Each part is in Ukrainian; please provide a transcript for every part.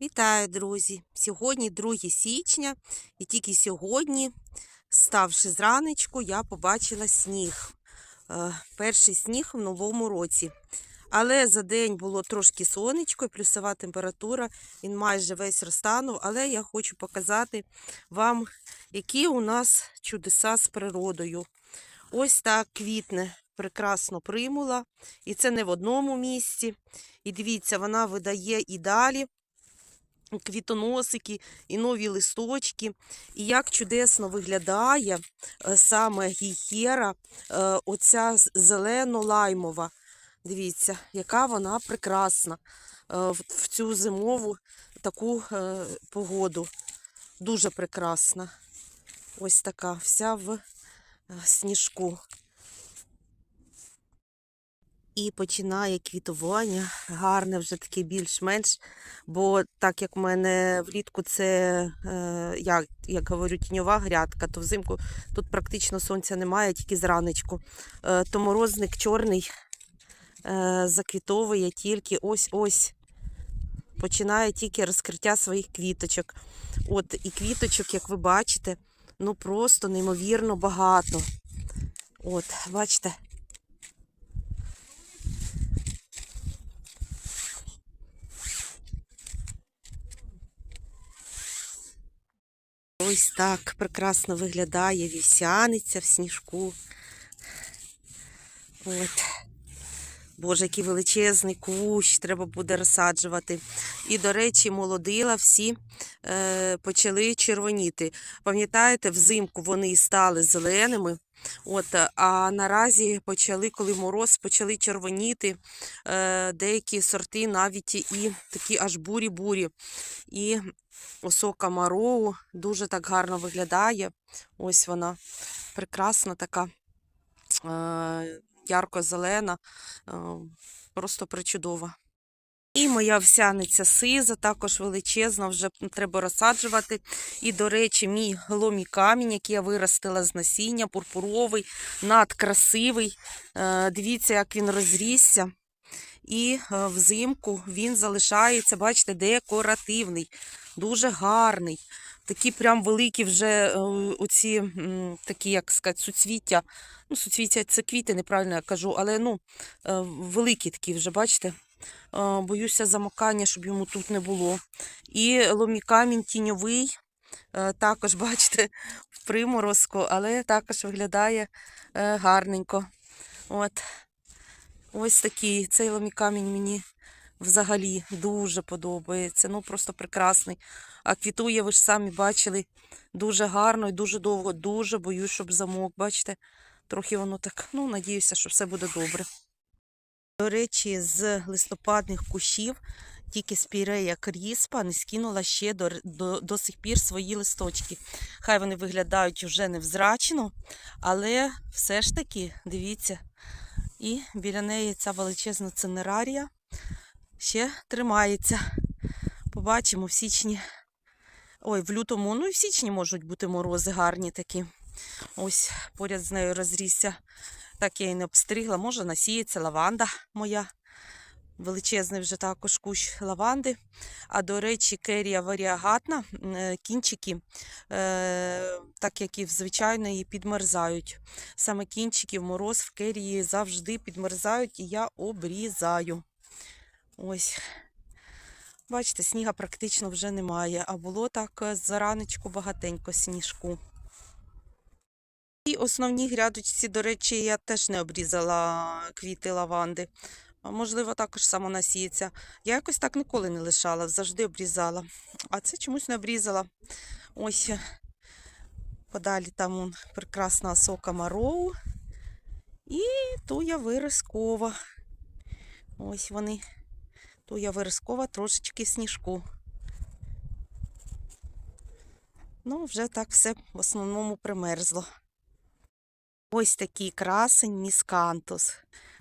Вітаю, друзі! Сьогодні 2 січня, і тільки сьогодні, ставши зранечку, я побачила сніг. Е, Перший сніг в новому році. Але за день було трошки сонечко, і плюсова температура, він майже весь розтанув. Але я хочу показати вам, які у нас чудеса з природою. Ось так квітне прекрасно примула. І це не в одному місці. І дивіться, вона видає і далі квітоносики і нові листочки. І як чудесно виглядає е, саме гієра, е, оця зелено-лаймова. Дивіться, яка вона прекрасна е, в цю зимову таку погоду. Дуже прекрасна. Ось така, вся в сніжку. І починає квітування, гарне вже таке більш-менш. Бо так як в мене влітку це, е, як, як говорю, тіньова грядка, то взимку тут практично сонця немає, тільки зранечку. Е, то морозник чорний е, заквітовує тільки ось-ось. Починає тільки розкриття своїх квіточок. От і квіточок, як ви бачите, ну просто неймовірно багато. От, бачите. Ось так прекрасно виглядає вівсяниця в сніжку. От. Боже, який величезний кущ, треба буде розсаджувати. І, до речі, молодила всі е, почали червоніти. Пам'ятаєте, взимку вони стали зеленими. От, а наразі почали, коли мороз, почали червоніти е, деякі сорти, навіть і такі аж бурі-бурі. І осока Мароу дуже так гарно виглядає. Ось вона прекрасна така, е, ярко-зелена, е, просто причудова. І моя овсяниця сиза, також величезна, вже треба розсаджувати. І, до речі, мій ломі камінь, який я виростила з насіння, пурпуровий, надкрасивий. Е, Дивіться, як він розрісся. І е, взимку він залишається, бачите, декоративний, дуже гарний. Такі прям великі вже е, оці такі, як сказати, суцвіття. Ну, суцвіття це квіти, неправильно я кажу, але ну, великі такі вже, бачите. Е, Боюся замокання, щоб йому тут не було. І ломікамінь тіньовий, е, також, бачите, в приморозку, але також виглядає е, гарненько. От. Ось такий цей ломікамінь мені взагалі дуже подобається. Ну просто прекрасний. А квітує, ви ж самі бачили, дуже гарно і дуже довго. Дуже боюсь, щоб замок. Бачите, трохи воно так. Ну, надіюся, що все буде добре. До речі, з листопадних кущів тільки спірея кріспа не скинула ще до, до, до сих пір свої листочки. Хай вони виглядають вже невзрачно, але все ж таки, дивіться, і біля неї ця величезна цинерарія ще тримається. Побачимо в січні. Ой, в лютому, ну і в січні можуть бути морози гарні такі. Ось поряд з нею розрісся. Так я і не обстригла. Може, насіється лаванда моя. Величезний вже також кущ лаванди. А до речі, керія варіагатна, е, кінчики, е, так як і в звичайної, підмерзають. Саме кінчики в мороз в керії завжди підмерзають, і я обрізаю. Ось. Бачите, сніга практично вже немає, а було так е, заранечку багатенько сніжку. І основні грядочці, до речі, я теж не обрізала квіти лаванди. Можливо, також самонасіється. Я якось так ніколи не лишала, завжди обрізала. А це чомусь не обрізала. Ось е, подалі там он, прекрасна сока Мароу. І туя виразкова. Ось вони. Туя виразкова, трошечки сніжку. Ну, вже так все в основному примерзло. Ось такий красень міскантус.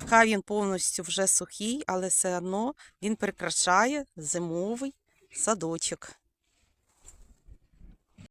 Хай він повністю вже сухий, але все одно він прикрашає зимовий садочок.